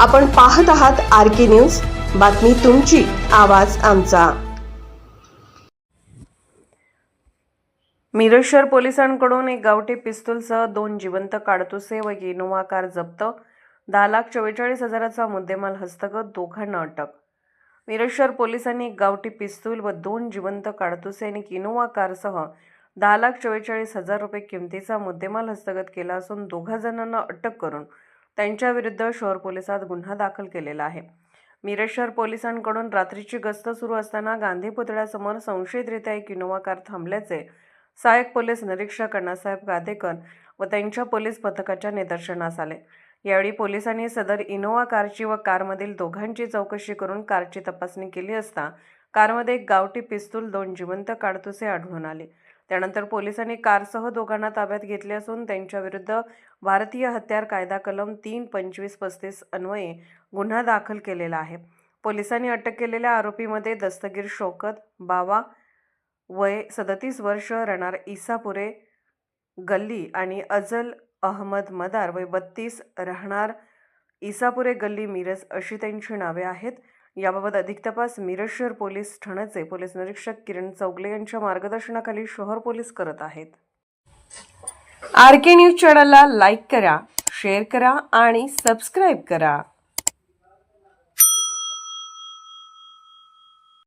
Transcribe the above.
आपण पाहत आहात आर के न्यूज. बातमी तुमची आवाज आमचा. मिरज शहर पोलिसांकडून एक गावठी पिस्तूलसह दोन जिवंत काडतुसे व इनोवा कार जप्त. दहा लाख चव्वेचाळीस हजाराचा मुद्देमाल हस्तगत दोघांना अटक. मिरज शहर पोलिसांनी एक गावठी पिस्तूल व दोन जिवंत काडतुसे आणि एक इनोवा कारसह दहा लाख चव्वेचाळीस हजार रुपये किमतीचा मुद्देमाल हस्तगत केला असून दोघा जणांना अटक करून त्यांच्याविरुद्ध शहर पोलिसात गुन्हा दाखल केलेला आहे. मिरज शहर पोलिसांकडून रात्रीची गस्त सुरू असताना गांधी पुतळ्यासमोर संशयितरित्या एक इनोवा कार थांबल्याचे सहाय्यक पोलीस निरीक्षक अण्णासाहेब गादेकर व त्यांच्या पोलीस पथकाच्या निदर्शनास आले. यावेळी पोलिसांनी सदर इनोवा कारची व कारमधील दोघांची चौकशी करून कारची तपासणी केली असता कारमध्ये एक गावठी पिस्तूल दोन जिवंत काडतुसे आढळून आले. त्यानंतर पोलिसांनी कारसह दोघांना ताब्यात घेतले असून त्यांच्याविरुद्ध भारतीय हत्यार कायदा कलम तीन पंचवीस पस्तीस अन्वये गुन्हा दाखल केलेला आहे. पोलिसांनी अटक केलेल्या आरोपीमध्ये दस्तगीर शोकत बावा वय सदतीस वर्ष राहणार इसापुरे गल्ली आणि अजल अहमद मदार वय बत्तीस राहणार इसापुरे गल्ली मिरज अशी त्यांची नावे आहेत. याबाबत अधिक तपास मिरज शहर पोलीस ठाण्याचे पोलीस निरीक्षक किरण चौगले यांच्या मार्गदर्शनाखाली शहर पोलीस करत आहेत. आर के न्यूज चॅनलला लाईक करा शेअर करा आणि सबस्क्राईब करा.